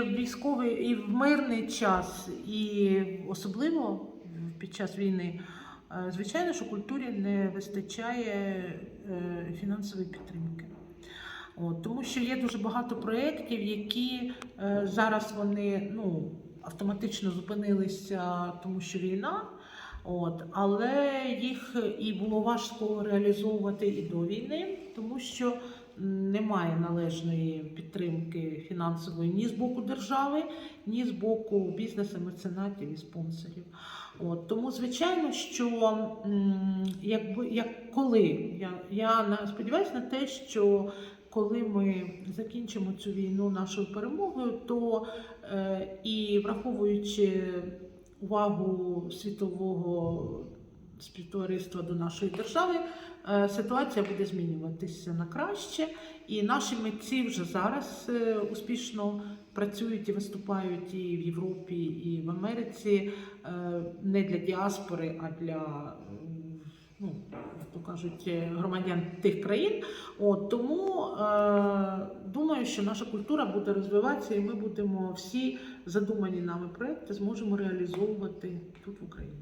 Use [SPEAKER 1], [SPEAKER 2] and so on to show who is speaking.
[SPEAKER 1] в військовий, і в мирний час, і особливо під час війни, е, звичайно, що культурі не вистачає е, фінансової підтримки. От, тому що є дуже багато проєктів, які е, зараз вони ну, автоматично зупинилися, тому що війна. От, але їх і було важко реалізовувати і до війни, тому що немає належної фінансової ні з боку держави, ні з боку бізнесу, меценатів і спонсорів. От, тому, звичайно, що якби як коли я, я сподіваюся на те, що коли ми закінчимо цю війну нашою перемогою, то е, і враховуючи увагу світового співтовариства до нашої держави, е, ситуація буде змінюватися на краще, і наші митці вже зараз е, успішно працюють і виступають і в Європі, і в Америці е, не для діаспори, а для ну, то кажуть, громадян тих країн. От тому е, думаю, що наша культура буде розвиватися, і ми будемо всі задумані нами проекти зможемо реалізовувати тут в Україні.